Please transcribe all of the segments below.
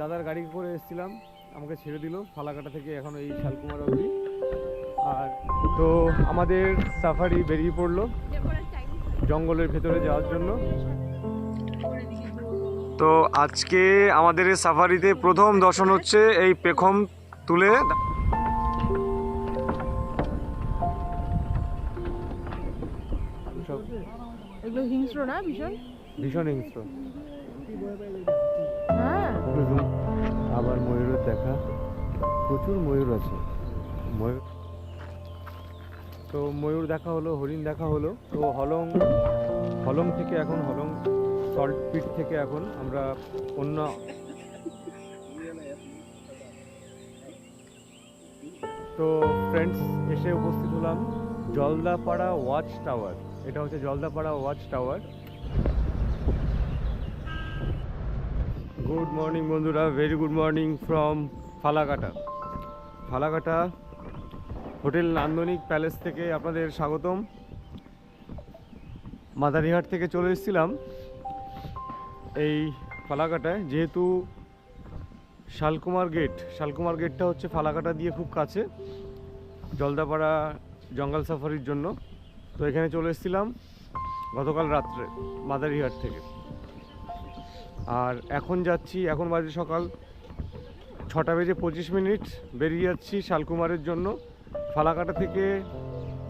দাদার গাড়ি করে এসেছিলাম আমাকে ছেড়ে দিল ফালাকাটা থেকে এখন এই শালকুমার অবধি। আর তো আমাদের সাফারি বেরিয়ে পড়ল জঙ্গলের ভেতরে যাওয়ার জন্য। তো আজকে আমাদের এই সাফারিতে প্রথম দর্শন হচ্ছে এই পেখম তুলে। এগুলো হিংস্র না ভীষণ? ভীষণ হিংস্র। দেখা, প্রচুর ময়ূর আছে। ময়ূর তো ময়ূর দেখা হলো, হরিণ দেখা হলো। তো হলং হলং থেকে এখন, হলং সল্ট পিট থেকে এখন আমরা অন্য তো ফ্রেন্ডস এসে উপস্থিত হলাম। জলদাপাড়া ওয়াচ টাওয়ার এটা হচ্ছে Jaldapara watch tower good morning বন্ধুরা। Very good morning from Falakata. Falakata hotel Nandanik palace থেকে আপনাদের স্বাগতম। মাদারিহাট থেকে চলে এসেছিলাম এই ফালাকাটায়। যেহেতু শালকুমার গেট, শালকুমার গেটটা হচ্ছে ফালাকাটা দিয়ে খুব কাছে, জলদাপাড়া জঙ্গল সাফারির জন্য। তো এখানে চলে এসেছিলাম গতকাল রাত্রে মাদারিহাট থেকে। আর এখন যাচ্ছি, এখন বাজে সকাল ছটা বেজে পঁচিশ মিনিট। বেরিয়ে যাচ্ছি শালকুমারের জন্য। ফালাকাটা থেকে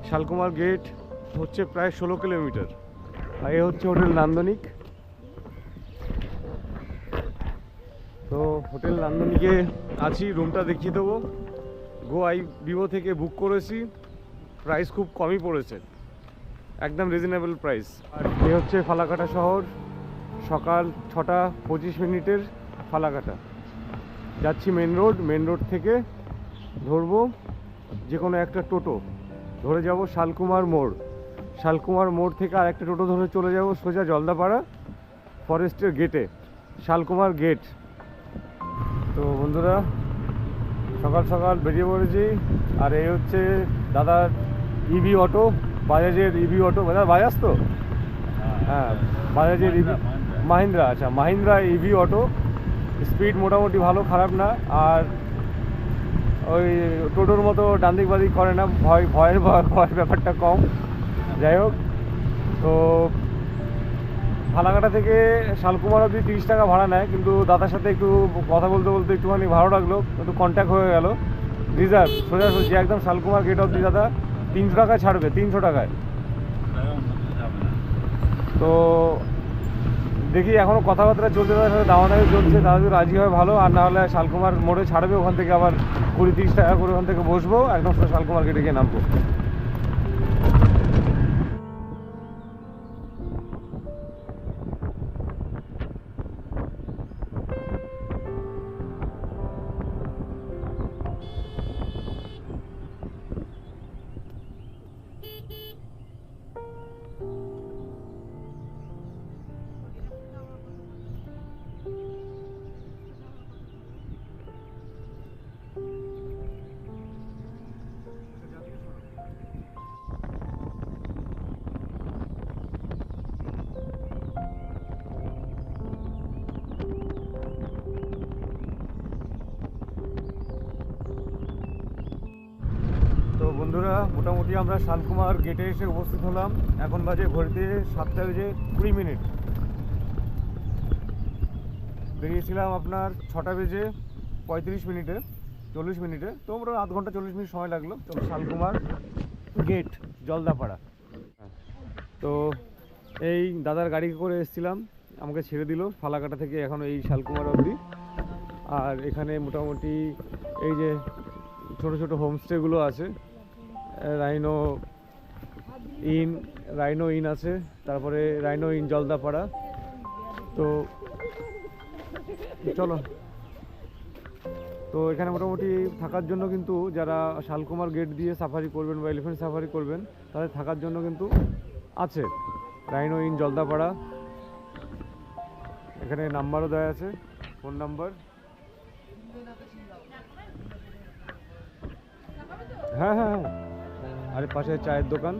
শালকুমার গেট হচ্ছে প্রায় ষোলো কিলোমিটার। আর এ হচ্ছে হোটেল নান্দনিক। তো হোটেল নান্দনিকে আছি, রুমটা দেখিয়ে দেবো। গো আই ভিভো থেকে বুক করেছি। প্রাইস খুব কমই পড়েছে। একদম রিজনেবল প্রাইস আর এ হচ্ছে ফালাকাটা শহর। সকাল ছটা পঁচিশ মিনিটের ফালাকাটা। যাচ্ছি মেন রোড মেন রোড থেকে ধরবো যে কোনো একটা টোটো। ধরে যাব শালকুমার মোড়। শালকুমার মোড় থেকে আর একটা টোটো ধরে চলে যাব সোজা জলদাপাড়া ফরেস্টের গেটে শালকুমার গেট তো বন্ধুরা সকাল সকাল বেরিয়ে পড়েছি। আর এই হচ্ছে দাদার ইভি অটো বাজাজের ইভি অটো দাদা বাজাজ তো? হ্যাঁ। বাজাজের ইভি মাহিন্দ্রা আচ্ছা মাহিন্দ্রা ইভি অটো স্পিড মোটামুটি ভালো খারাপ না আর ওই টোটোর মতো ডান্দিক বাদিক করে না ভয় ভয়ের ভয় ভয়ের ব্যাপারটা কম। যাই হোক তো ফালাকাটা থেকে শালকুমার অবধি তিরিশ টাকা ভাড়া নেয় কিন্তু দাদার সাথে একটু কথা বলতে বলতে একটুখানি ভালো লাগল একটু কন্ট্যাক্ট হয়ে গেল। রিজার্ভ সোজাসুজি একদম শালকুমার গেট অবধি দাদা তিনশো টাকায় ছাড়বে তিনশো টাকায়। তো দেখি এখনও কথাবার্তা চলছে, তাদের সাথে দাওয়াদামি চলছে, তারা যদি রাজি হয় ভালো, আর না হলে শালকুমার মোড়ে ছাড়বে, ওখান থেকে আবার কুড়ি তিরিশ টাকা করে ওখান থেকে বসবো, একদম শালকুমার গেটে গিয়ে নামবো। আমরা শালকুমার গেটে এসে উপস্থিত হলাম। এখন বাজে ঘড়িতে সাতটা বেজে কুড়ি মিনিট। বেরিয়েছিলাম আপনার ছটা বেজে পঁয়ত্রিশ মিনিটে, চল্লিশ মিনিটে। তো আমরা আধ ঘণ্টা চল্লিশ মিনিট সময় লাগল। তো শালকুমার গেট জলদাপাড়া। তো এই দাদার গাড়ি করে এসেছিলাম। আমাকে ছেড়ে দিল। ফালাকাটা থেকে এখন এই শালকুমার অবধি। আর এখানে মোটামুটি এই যে ছোট ছোট হোমস্টেগুলো আছে রাইনো ইন রাইনো ইন আছে, তারপরে রাইনো ইন জলদাপাড়া। তো চলো। তো এখানে মোটামুটি থাকার জন্য কিন্তু যারা শালকুমার গেট দিয়ে সাফারি করবেন বা এলিফেন্ট সাফারি করবেন, তাদের থাকার জন্য কিন্তু আছে। Rhino in Jaldapara. এখানে নাম্বারও দেওয়া আছে, ফোন নাম্বার। হ্যাঁ হ্যাঁ হ্যাঁ। আরে পাশে চায়ের দোকান।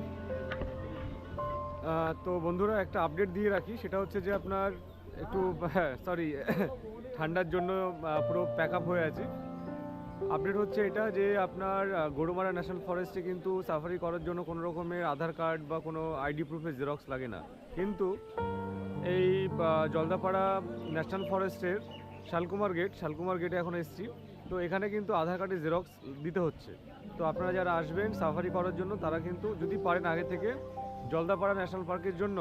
তো বন্ধুরা, একটা আপডেট দিয়ে রাখি। সেটা হচ্ছে যে আপনার একটু সরি ঠান্ডার জন্য পুরো প্যাক আপ হয়ে আছি। আপডেট হচ্ছে এটা যে আপনার গরুমারা ন্যাশনাল ফরেস্টে কিন্তু সাফারি করার জন্য কোনো রকমের আধার কার্ড বা কোনো আইডি প্রুফের জেরক্স লাগে না। কিন্তু এই জলদাপাড়া ন্যাশনাল ফরেস্টের শালকুমার গেট শালকুমার গেটে এখন এসছি। তো এখানে কিন্তু আধার কার্ডের জেরক্স দিতে হচ্ছে। তো আপনারা যারা আসবেন সাফারি করার জন্য, তারা কিন্তু যদি পারেন আগে থেকে জলদাপাড়া ন্যাশনাল পার্কের জন্য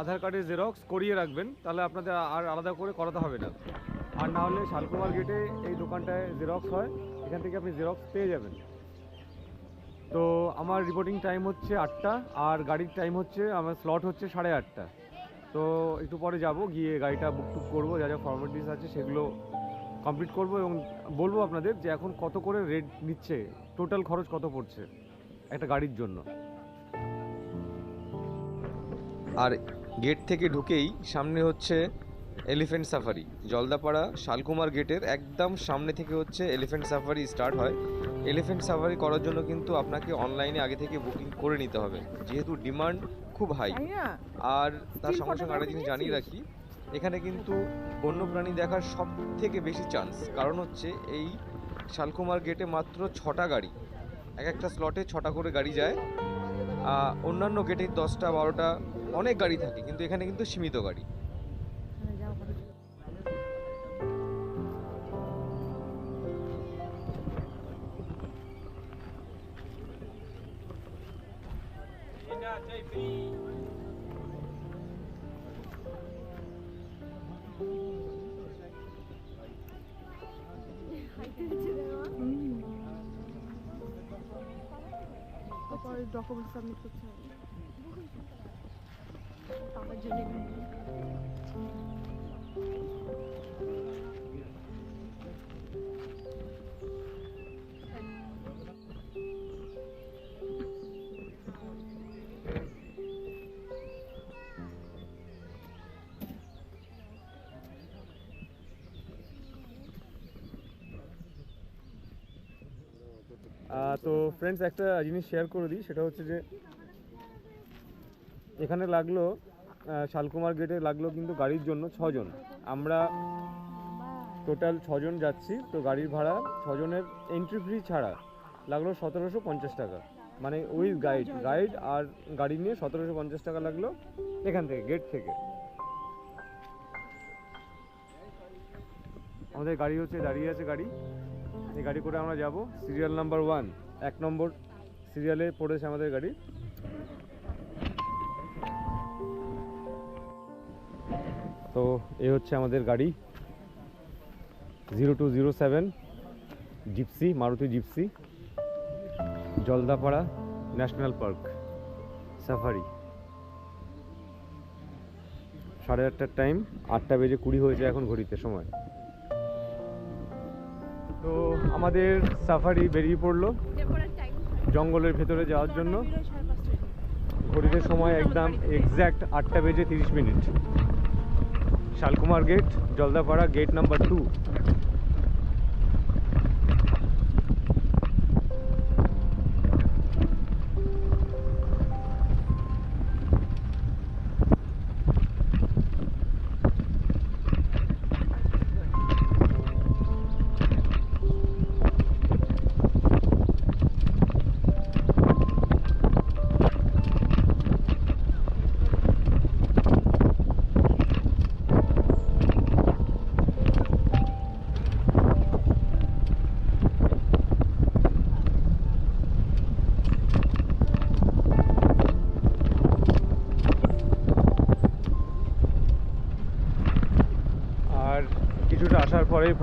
আধার কার্ডের জেরক্স করিয়ে রাখবেন, তাহলে আপনাদের আর আলাদা করে করাতে হবে না। আর না হলে শালকুমার গেটে এই দোকানটায় জেরক্স হয়, এখান থেকে আপনি জেরক্স পেয়ে যাবেন। তো আমার রিপোর্টিং টাইম হচ্ছে আটটা, আর গাড়ির টাইম হচ্ছে, আমার স্লট হচ্ছে সাড়ে আটটা। তো একটু পরে যাব, গিয়ে গাড়িটা বুক টুক করব, যা যা ফর্মালিটিস আছে সেগুলো কমপ্লিট করব এবং বলব আপনাদের যে এখন কত করে রেট নিচ্ছে টোটাল খরচ কত পড়ছে একটা গাড়ির জন্য। আর গেট থেকে ঢুকেই সামনে হচ্ছে এলিফ্যান্ট সাফারি জলদাপাড়া শালকুমার গেটের একদম সামনে থেকে হচ্ছে এলিফ্যান্ট সাফারি স্টার্ট হয়। এলিফ্যান্ট সাফারি করার জন্য কিন্তু আপনাকে অনলাইনে আগে থেকে বুকিং করে নিতে হবে। যেহেতু ডিমান্ড খুব হাই আর তার সঙ্গে সঙ্গে আরেকটা জিনিস জানিয়ে রাখি এখানে কিন্তু বন্য প্রাণী দেখার সব থেকে বেশি চান্স কারণ হচ্ছে এই শালকুমার গেটে মাত্র ছটা গাড়ি। এক একটা স্লটে ছটা করে গাড়ি যায়। অন্যান্য গেটে দশটা, বারোটা অনেক গাড়ি থাকে, কিন্তু এখানে কিন্তু সীমিত গাড়ি। তো ফ্রেন্ডস একটা জিনিস শেয়ার করে দিই, সেটা হচ্ছে যে এখানে লাগল শালকুমার গেটে লাগল কিন্তু গাড়ির জন্য ছজন। আমরা টোটাল ছজন যাচ্ছি, তো গাড়ির ভাড়া ছজনের এন্ট্রি ফ্রি ছাড়া লাগল সতেরোশো পঞ্চাশ টাকা। মানে ওই গাইড গাইড আর গাড়ি নিয়ে সতেরোশো পঞ্চাশ টাকা লাগল এখান থেকে গেট থেকে। আমাদের গাড়ি হচ্ছে, দাঁড়িয়ে আছে গাড়ি। এই গাড়ি করে আমরা যাব। সিরিয়াল নাম্বার ওয়ান এক নম্বর সিরিয়ালে পড়েছে আমাদের গাড়ি। তো এই হচ্ছে আমাদের গাড়ি। Zero two zero seven gypsy, Maruti gypsy, Jaldapara national park, safari. সাড়ে আটটার টাইম, আটটা বেজে কুড়ি হয়েছে এখন ঘড়িতে, সময়। তো আমাদের সাফারি বেরিয়ে পড়ল। জঙ্গলের ভেতরে যাওয়ার জন্য ঘড়িতে সময় একদম এক্স্যাক্ট আটটা বেজে তিরিশ minute. Shalkumar gate Jaldapara gate number two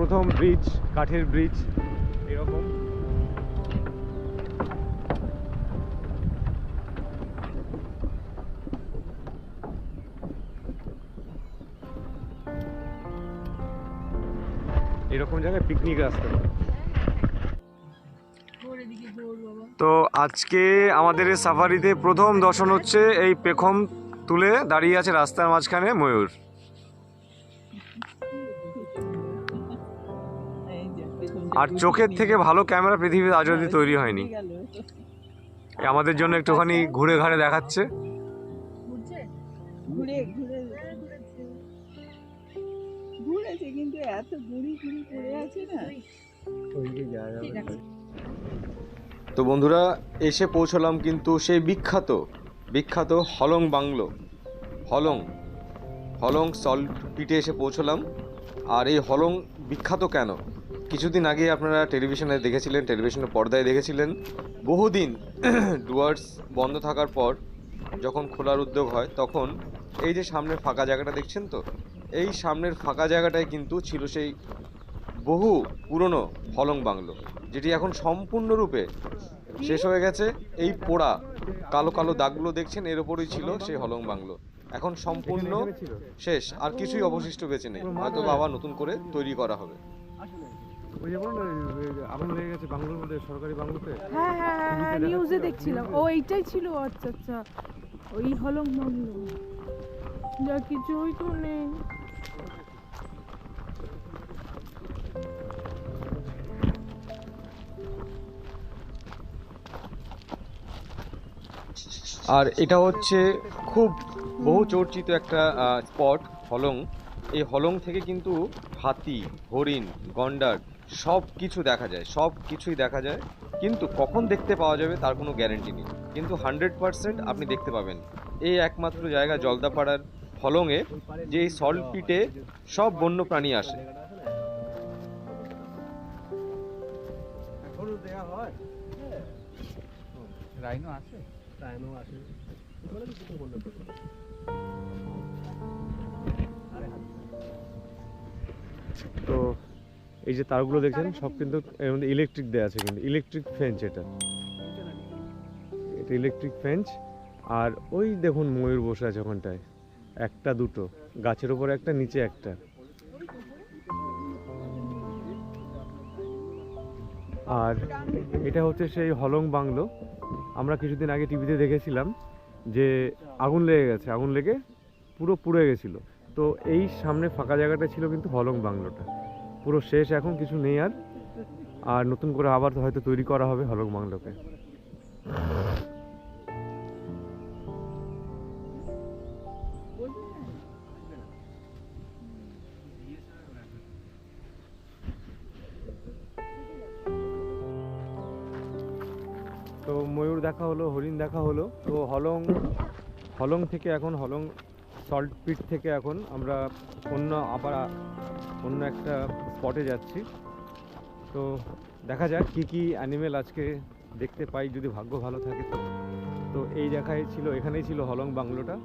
প্রথম ব্রিজ কাঠের ব্রিজ এরকম। এরকম জায়গায় পিকনিক আসতে তো আজকে আমাদের সাফারিতে প্রথম দর্শন হচ্ছে এই পেখম তুলে দাঁড়িয়ে আছে রাস্তার মাঝখানে ময়ূর। আর চোখের থেকে ভালো ক্যামেরা পৃথিবীতে আজ অব্দি তৈরি হয়নি। এই আমাদের জন্য একটুখানি ঘুরে ঘাড়ে দেখাচ্ছে। ঘুরছে? ঘুরে ঘুরে আছে কিন্তু এত গুড়ি গুড়ি পড়ে আছে না। তো বন্ধুরা এসে পৌঁছলাম কিন্তু সেই বিখ্যাত বিখ্যাত হলং বাংলো। হলং হলং সল্ট পিটে এসে পৌঁছলাম। আর এই হলং বিখ্যাত কেন? কিছুদিন আগে আপনারা টেলিভিশনে দেখেছিলেন টেলিভিশনের পর্দায় দেখেছিলেন বহুদিন ডুয়ার্স বন্ধ থাকার পর যখন খোলার উদ্যোগ হয় তখন এই যে সামনের ফাঁকা জায়গাটা দেখছেন তো এই সামনের ফাঁকা জায়গাটায় কিন্তু ছিল সেই বহু পুরনো হলং বাংলো যেটি এখন সম্পূর্ণরূপে শেষ হয়ে গেছে। এই পোড়া কালো কালো দাগগুলো দেখছেন এর ওপরই ছিল সেই হলং বাংলো। এখন সম্পূর্ণ শেষ আর কিছুই অবশিষ্ট বেঁচে নেই। হয়তো বাবা নতুন করে তৈরি করা হবে। ওই যে বলো আগুন লেগে গেছে বাংলোর মধ্যে সরকারি বাংলোতে হ্যাঁ হ্যাঁ হ্যাঁ হ্যাঁ নিউজে দেখছিলাম। ও এইটাই ছিল আচ্ছা আচ্ছা। ওই হলং মহল যা কিছুই তো নেই। আর এটা হচ্ছে খুব বহু চর্চিত একটা স্পট হলং। এই হলং থেকে কিন্তু হাতি হরিণ গন্ডার সব কিছু দেখা যায় সব কিছুই দেখা যায়। কিন্তু কখন দেখতে পাওয়া যাবে তার কোনো গ্যারেন্টি নেই। কিন্তু হান্ড্রেড পারসেন্ট আপনি দেখতে পাবেন। এই একমাত্র জায়গা জলদাপাড়ার ফলংয়ে যে এই সল্ট পিটে সব বন্য প্রাণী আসে? রাইনো আছে তো এই যে তারগুলো দেখছেন, সব কিন্তু এর মধ্যে ইলেকট্রিক দেওয়া আছে কিন্তু ইলেকট্রিক ফেঞ্চ এটা। এটা ইলেকট্রিক ফেঞ্চ আর ওই দেখুন ময়ূর বসে আছে ওখানটায়, একটা দুটো, গাছের উপরে একটা, নিচে একটা। আর এটা হচ্ছে সেই হলং বাংলো। আমরা কিছুদিন আগে টিভিতে দেখেছিলাম যে আগুন লেগে গেছে, আগুন লেগে পুরো পুড়ে গেছিল। তো এই সামনে ফাঁকা জায়গাটা ছিল কিন্তু হলং বাংলোটা। পুরো শেষ এখন, কিছু নেই আর। আর নতুন করে আবার হয়তো তৈরি করা হবে হলং বাংলোকে। তো ময়ূর দেখা হলো, হরিণ দেখা হলো। তো হলং হলং থেকে এখন হলং সল্ট পিট থেকে এখন আমরা অন্য আবার অন্য একটা স্পটে যাচ্ছি। তো দেখা যাক কী কী অ্যানিমেল আজকে দেখতে পাই, যদি ভাগ্য ভালো থাকে তো। তো এই জায়গায় ছিল, এখানেই ছিল হলং বাংলোটা,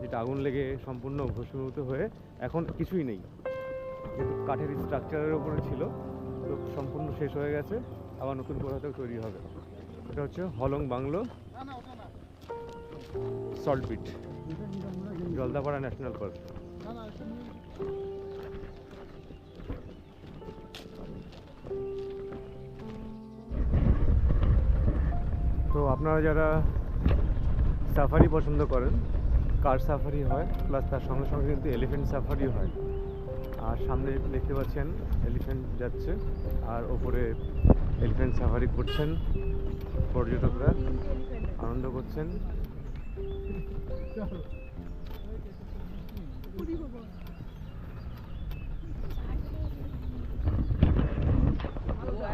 যেটা আগুন লেগে সম্পূর্ণ ভস্মীভূত হয়ে এখন কিছুই নেই। কিন্তু কাঠের স্ট্রাকচারের ওপরে ছিল, তো সম্পূর্ণ শেষ হয়ে গেছে, আবার নতুন করে হয়তো তৈরি হবে। এটা হচ্ছে Hollong bungalow salt pit Jaldapara national park. তো আপনারা যারা সাফারি পছন্দ করেন, কার সাফারি হয়, প্লাস তার সঙ্গে সঙ্গে কিন্তু এলিফেন্ট সাফারি হয়। আর সামনে দেখতে পাচ্ছেন এলিফেন্ট যাচ্ছে, আর ওপরে এলিফেন্ট সাফারি করছেন, পর্যটকরা আনন্দ করছেন।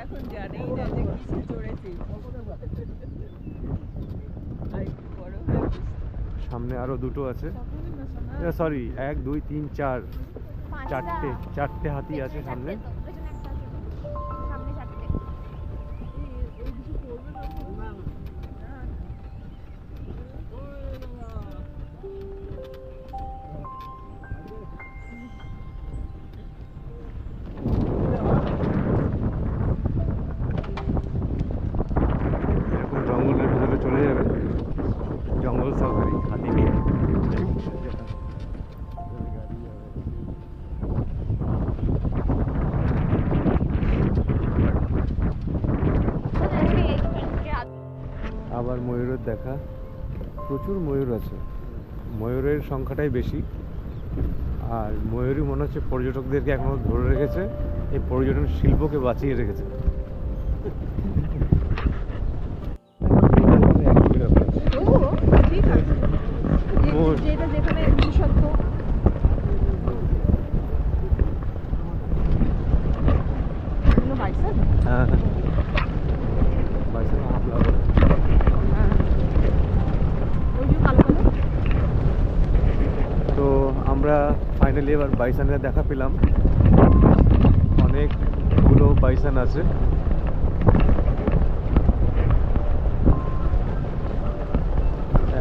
এখন জানেই না যে কিসে চড়েছি আর একটু বড় বুঝতে সামনে আরও দুটো আছে সরি এক দুই তিন চার। চারটে চারটে হাতি আছে সামনে। প্রচুর ময়ূর আছে। ময়ূরের সংখ্যাটাই বেশি। আর ময়ূরই মনে হচ্ছে পর্যটকদেরকে এখনও ধরে রেখেছে। এই পর্যটন শিল্পকে বাঁচিয়ে রেখেছে তবুও ঠিক আছে যে- মোর। যেটা যেখানে বিশেষত্ব ফাইনালি এবার বাইসানের দেখা পেলাম। অনেকগুলো বাইসান আছে।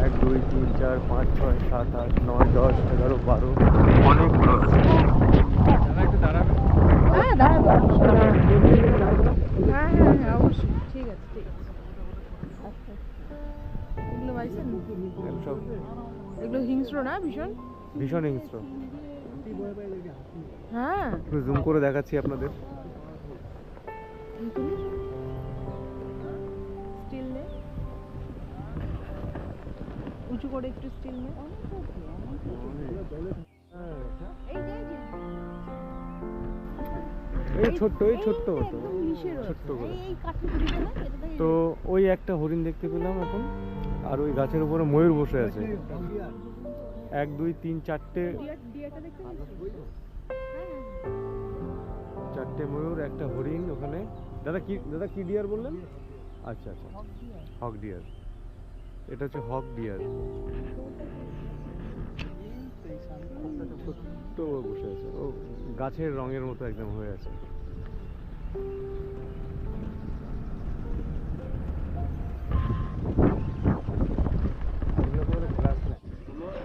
এক দুই তিন চার পাঁচ ছয় সাত আট নয় দশ এগারো বারো অনেকগুলো আছে। হ্যাঁ হ্যাঁ হ্যাঁ হ্যাঁ আচ্ছা এগুলো হিংস্র না ভীষণ? ভীষণ হিংস্র। হ্যাঁ। একটু জুম করে দেখাচ্ছি আপনাদের। স্টিল নে উঁচু করে একটু স্টিল নে এই ছোট্ট এই ছোট্ট। ছোট্ট করে। তো ওই একটা হরিণ দেখতে পেলাম এখন। আর ওই গাছের উপরে ময়ূর বসে আছে। এক দুই তিন চারটে। ডিয়াটা দেখতে পাচ্ছিস চারটে ময়ূর একটা হরিণ ওখানে। দাদা কি দাদা কি ডিয়ার বললেন? আচ্ছা আচ্ছা হক ডিয়ার। এটা হচ্ছে হক ডিয়ার। ছোট্ট বসে আছে। ও গাছের রঙের মতো একদম হয়ে আছে।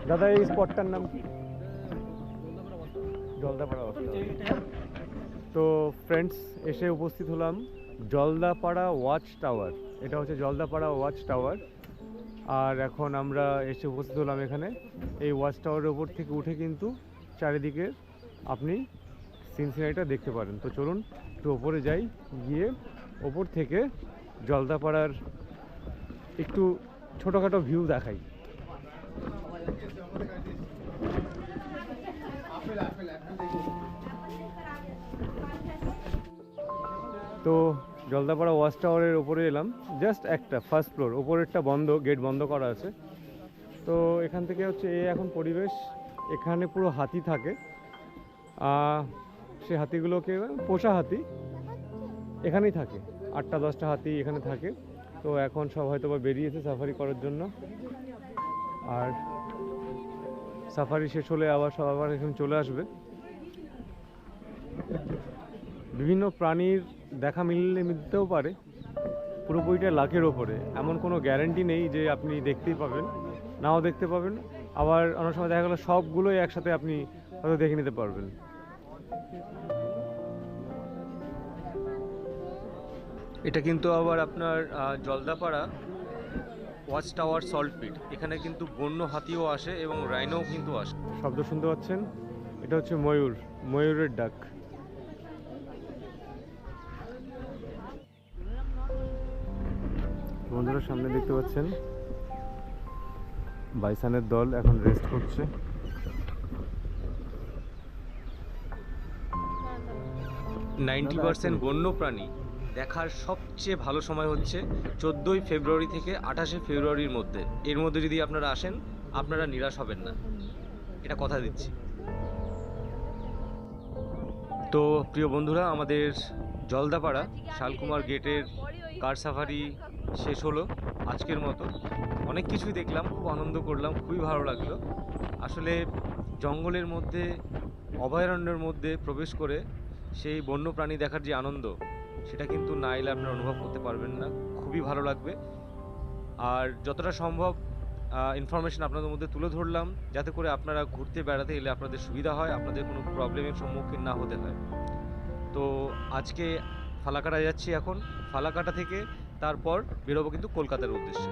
দাদা, এই স্পটটার নাম কি? জলদাপাড়া তো ফ্রেন্ডস এসে উপস্থিত হলাম জলদাপাড়া ওয়াচ টাওয়ার এটা হচ্ছে জলদাপাড়া ওয়াচ টাওয়ার আর এখন আমরা এসে উপস্থিত হলাম এখানে। এই ওয়াচ টাওয়ারের ওপর থেকে উঠে কিন্তু চারিদিকে আপনি সিনসিনারিটা দেখতে পারেন। তো চলুন একটু ওপরে যাই, গিয়ে ওপর থেকে জলদাপাড়ার একটু ছোটোখাটো ভিউ দেখাই। তো জলদাপাড়া ওয়াচ টাওয়ারের ওপরে এলাম। জাস্ট একটা ফার্স্ট ফ্লোর ওপরেরটা বন্ধ গেট বন্ধ করা আছে। তো এখান থেকে হচ্ছে এই এখন পরিবেশ, এখানে পুরো হাতি থাকে। সে হাতিগুলোকে পোষা হাতি, এখানেই থাকে। আটটা, দশটা হাতি এখানে থাকে। তো এখন সব হয়তো বা বেরিয়েছে সাফারি করার জন্য। আর সাফারি শেষ হলে আবার সব আবার এখানে চলে আসবে। বিভিন্ন প্রাণীর দেখা মিললে মিলতেও পারে, পুরোপুরিটা লাখের ওপরে। এমন কোনো গ্যারেন্টি নেই যে আপনি দেখতেই পাবেন, নাও দেখতে পাবেন। আবার অনেক সময় দেখা গেলো সবগুলোই একসাথে আপনি হয়তো দেখে নিতে পারবেন। এটা কিন্তু আবার আপনার Jaldapara watch tower salt pit. এখানে কিন্তু বন্য হাতিও আসে এবং রাইনোও কিন্তু আসে। শব্দ শুনতে পাচ্ছেন? এটা হচ্ছে ময়ূর ময়ূরের ডাক। বন্ধুরা সামনে দেখতে পাচ্ছেন? বাইসানের দল এখন রেস্ট করছে। নাইনটি পার্সেন্ট বন্য প্রাণী। দেখার সবচেয়ে ভালো সময় হচ্ছে চোদ্দোই ফেব্রুয়ারি থেকে আঠাশে ফেব্রুয়ারির মধ্যে। এর মধ্যে যদি আপনারা আসেন, আপনারা নিরাশ হবেন না। এটা কথা দিচ্ছি। তো প্রিয় বন্ধুরা, আমাদের জলদাপাড়া শালকুমার গেটের কার সাফারি শেষ হলো আজকের মতো। অনেক কিছুই দেখলাম, খুব আনন্দ করলাম, খুবই ভালো লাগল। আসলে জঙ্গলের মধ্যে, অভয়ারণ্যের মধ্যে প্রবেশ করে সেই বন্য প্রাণী দেখার যে আনন্দ সেটা কিন্তু না এলে আপনারা অনুভব করতে পারবেন না। খুবই ভালো লাগবে। আর যতটা সম্ভব ইনফরমেশন আপনাদের মধ্যে তুলে ধরলাম, যাতে করে আপনারা ঘুরতে বেড়াতে এলে আপনাদের সুবিধা হয়, আপনাদের কোনো প্রবলেমের সম্মুখীন না হতে হয়। তো আজকে ফালাকাটা যাচ্ছি এখন। ফালাকাটা থেকে তারপর বেরোবো কিন্তু কলকাতার উদ্দেশ্যে।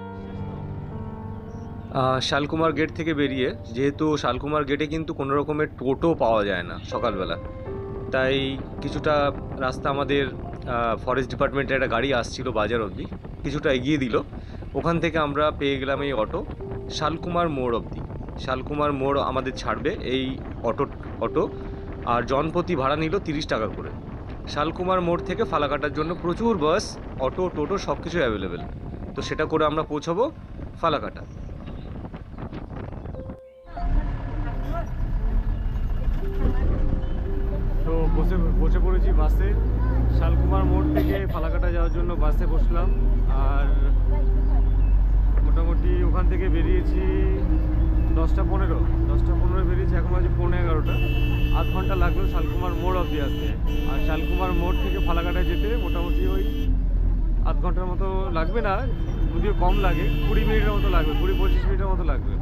শালকুমার গেট থেকে বেরিয়ে, যেহেতু শালকুমার গেটে কিন্তু কোনো রকমের টোটো পাওয়া যায় না সকালবেলা। তাই কিছুটা রাস্তা আমাদের ফরেস্ট ডিপার্টমেন্টের একটা গাড়ি আসছিল বাজার অবধি, কিছুটা এগিয়ে দিল। ওখান থেকে আমরা পেয়ে গেলাম এই অটো, শালকুমার মোড় অবধি। শালকুমার মোড় আমাদের ছাড়বে এই অটো অটো, আর জনপ্রতি ভাড়া নিল তিরিশ টাকা করে। শালকুমার মোড় থেকে ফালাকাটার জন্য প্রচুর বাস অটো, টোটো সব কিছু অ্যাভেলেবেল তো সেটা করে আমরা পৌঁছাবো ফালাকাটা। তো বসে বসে পড়েছি বাসে শালকুমার মোড় থেকে ফালাকাটা যাওয়ার জন্য বাসে বসলাম। আর মোটামুটি ওখান থেকে বেরিয়েছি দশটা পনেরো। দশটা পনেরো বেরিয়েছি, এখন আছে পনেরো এগারোটা। আধ ঘণ্টা লাগল শালকুমার মোড় অবধি আসতে। আর শালকুমার মোড় থেকে ফালাকাটায় যেতে মোটামুটি ওই আধ ঘণ্টার মতো লাগবে না, যদিও কম লাগে, কুড়ি মিনিটের মতো লাগবে, কুড়ি পঁচিশ মিনিটের মতো লাগবে।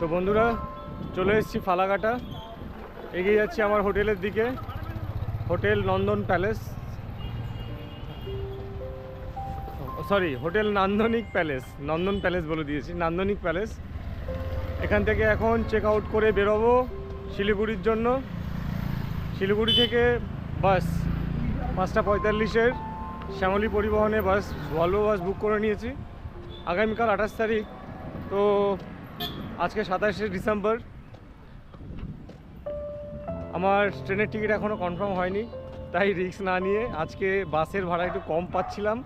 তো বন্ধুরা, চলে এসেছি ফালাকাটা। এগিয়ে যাচ্ছি আমার হোটেলের দিকে। Hotel Nandan palace. Sorry hotel Nandanik palace. Nandan palace বলে দিয়েছি, নান্দনিক প্যালেস। এখান থেকে এখন চেক আউট করে বেরোবো শিলিগুড়ির জন্য। শিলিগুড়ি থেকে বাস পাঁচটা পঁয়তাল্লিশের শ্যামলী পরিবহনে বাস ভলভো বাস বুক করে নিয়েছি। আগামীকাল আঠাশ তারিখ। তো আজকে সাতাশে ডিসেম্বর। আমার ট্রেনের টিকিট এখনও কনফার্ম হয়নি, তাই রিস্ক না নিয়ে আজকে বাসের ভাড়া একটু কম পাচ্ছিলাম,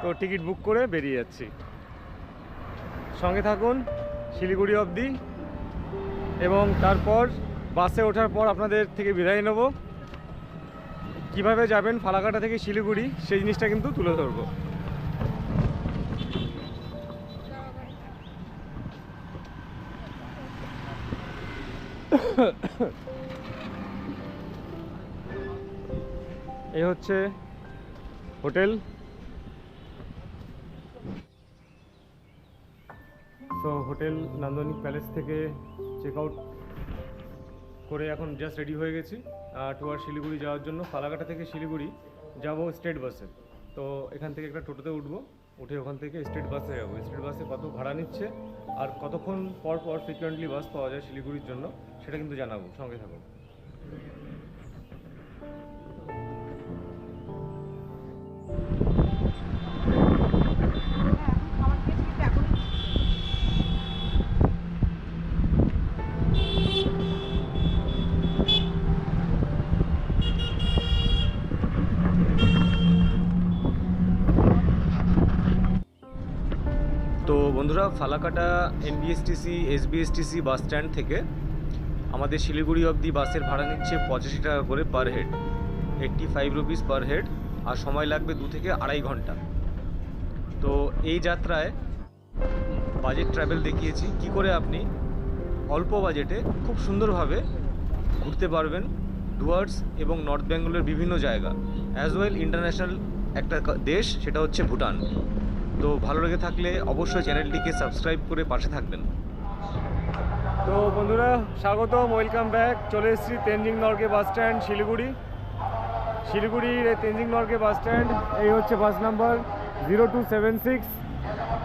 তো টিকিট বুক করে বেরিয়ে যাচ্ছি। সঙ্গে থাকুন, শিলিগুড়ি অবধি, এবং তারপর বাসে ওঠার পর আপনাদের থেকে বিদায় নেব। কীভাবে যাবেন, ফালাকাটা থেকে শিলিগুড়ি, সেই জিনিসটা কিন্তু তুলে ধরবো। এই হচ্ছে হোটেল। তো হোটেল নান্দনিক প্যালেস থেকে চেক আউট করে এখন জাস্ট রেডি হয়ে গেছি। টুয়ার শিলিগুড়ি যাওয়ার জন্য ফালাকাটা থেকে শিলিগুড়ি যাব স্টেট বাসে তো এখান থেকে একটা টোটোতে উঠবো। উঠে ওখান থেকে স্টেট বাসে যাব। স্টেট বাসে কত ভাড়া নিচ্ছে? আর কতক্ষণ পর পর ফ্রিকুয়েন্টলি বাস পাওয়া যায় শিলিগুড়ির জন্য, সেটা কিন্তু জানাব, সঙ্গে থাকুন। বন্ধুরা, Falakata NBSTC SBSTC bus stand থেকে আমাদের শিলিগুড়ি অবধি বাসের ভাড়া নিচ্ছে পঁচাশি টাকা করে per head eighty five rupees per head আর সময় লাগবে দু থেকে আড়াই ঘণ্টা। তো এই যাত্রায় বাজেট ট্রাভেল দেখিয়েছি। কি করে আপনি অল্প বাজেটে খুব সুন্দরভাবে ঘুরতে পারবেন ডুয়ার্স এবং নর্থ বেঙ্গলের বিভিন্ন জায়গা অ্যাজ ওয়েল ইন্টারন্যাশনাল একটা দেশ, সেটা হচ্ছে ভুটান। তো ভালো লেগে থাকলে অবশ্যই চ্যানেলটিকে সাবস্ক্রাইব করে পাশে থাকবেন। তো বন্ধুরা, স্বাগতম, ওয়েলকাম ব্যাক। চলে এসেছি তেনজিং নর্গে বাস স্ট্যান্ড, শিলিগুড়ি। শিলিগুড়ির এই তেনজিং নর্গে বাস স্ট্যান্ড, এই হচ্ছে bus number zero two seven six.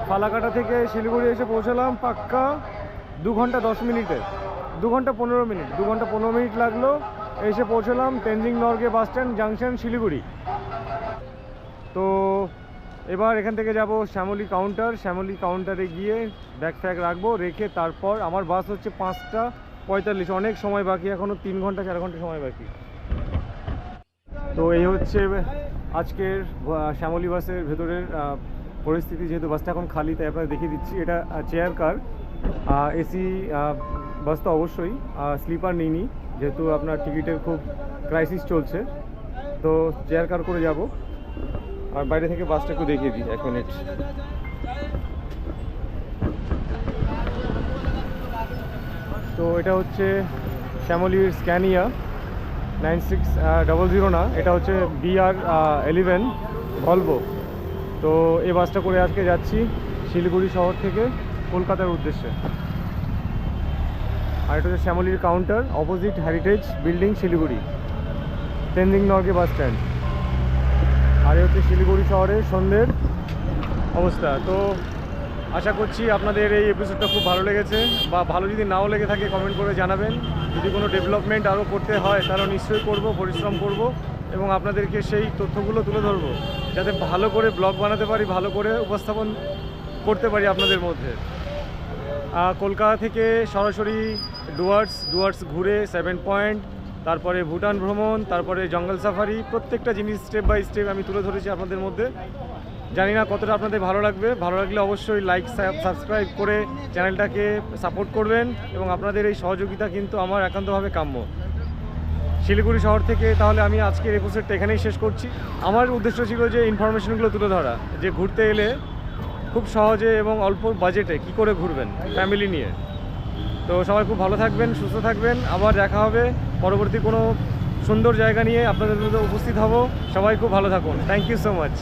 Falakata থেকে শিলিগুড়ি এসে পৌঁছালাম পাক্কা দু ঘণ্টা দশ মিনিটে। দু ঘণ্টা পনেরো মিনিট, দু ঘণ্টা পনেরো মিনিট লাগল। এসে পৌঁছলাম Tenzing Norgay bus stand, junction, Siliguri. তো এবার এখান থেকে যাব শ্যামলী কাউন্টার শ্যামলী কাউন্টারে গিয়ে ব্যাগ ফ্যাগ রাখব, রেখে তারপর আমার বাস হচ্ছে পাঁচটা পঁয়তাল্লিশ। অনেক সময় বাকি এখনও তিন ঘণ্টা, চার ঘণ্টা সময় বাকি। তো এই হচ্ছে আজকের শ্যামলী বাসের ভেতরের পরিস্থিতি যেহেতু বাসটা এখন খালি, তাই আপনাদের দেখিয়ে দিচ্ছি। এটা চেয়ার কার এসি বাস তো অবশ্যই স্লিপার নিইনি, যেহেতু আপনার টিকিটের খুব ক্রাইসিস চলছে। তো চেয়ার কার করে যাব। আর বাইরে থেকে বাসটা একটু দেখিয়ে দিই, এক মিনিট। তো এটা হচ্ছে শ্যামলির Scania, nine six double zero না, এটা হচ্ছে বিআর এলিভেন ভলভো। তো এই বাসটা করে আজকে যাচ্ছি শিলিগুড়ি শহর থেকে কলকাতার উদ্দেশ্যে। আর এটা হচ্ছে শ্যামলির counter, opposite heritage building Siliguri Tenzing Norgay bus stand. আর হচ্ছে শিলিগুড়ি শহরে সন্ধ্যের অবস্থা। তো আশা করছি আপনাদের এই এপিসোডটা খুব ভালো লেগেছে বা ভালো যদি নাও লেগে থাকে কমেন্ট করে জানাবেন। যদি কোনো ডেভেলপমেন্ট আরও করতে হয় তাহলে নিশ্চয়ই করব, পরিশ্রম করব এবং আপনাদেরকে সেই তথ্যগুলো তুলে ধরবো। যাতে ভালো করে ব্লগ বানাতে পারি, ভালো করে উপস্থাপন করতে পারি আপনাদের মধ্যে। কলকাতা থেকে সরাসরি ডুয়ার্স ডুয়ার্স ঘুরে সেভেন পয়েন্ট তারপরে ভুটান ভ্রমণ, তারপরে জঙ্গল সাফারি, প্রত্যেকটা জিনিস স্টেপ বাই স্টেপ আমি তুলে ধরেছি আপনাদের মধ্যে। জানি না কতটা আপনাদের ভালো লাগবে। ভালো লাগলে অবশ্যই লাইক সাবস্ক্রাইব করে চ্যানেলটাকে সাপোর্ট করবেন এবং আপনাদের এই সহযোগিতা কিন্তু আমার একান্তভাবে কাম্য। শিলিগুড়ি শহর থেকে তাহলে আমি আজকের এপিসোডটা এখানেই শেষ করছি। আমার উদ্দেশ্য ছিল যে ইনফরমেশনগুলো তুলে ধরা, যে ঘুরতে এলে খুব সহজে এবং অল্প বাজেটে কি করে ঘুরবেন ফ্যামিলি নিয়ে। তো সবাই খুব ভালো থাকবেন, সুস্থ থাকবেন। আবার দেখা হবে পরবর্তী কোনো সুন্দর জায়গা নিয়ে আপনাদের উপস্থিত হব। সবাই খুব ভালো থাকুন। Thank you so much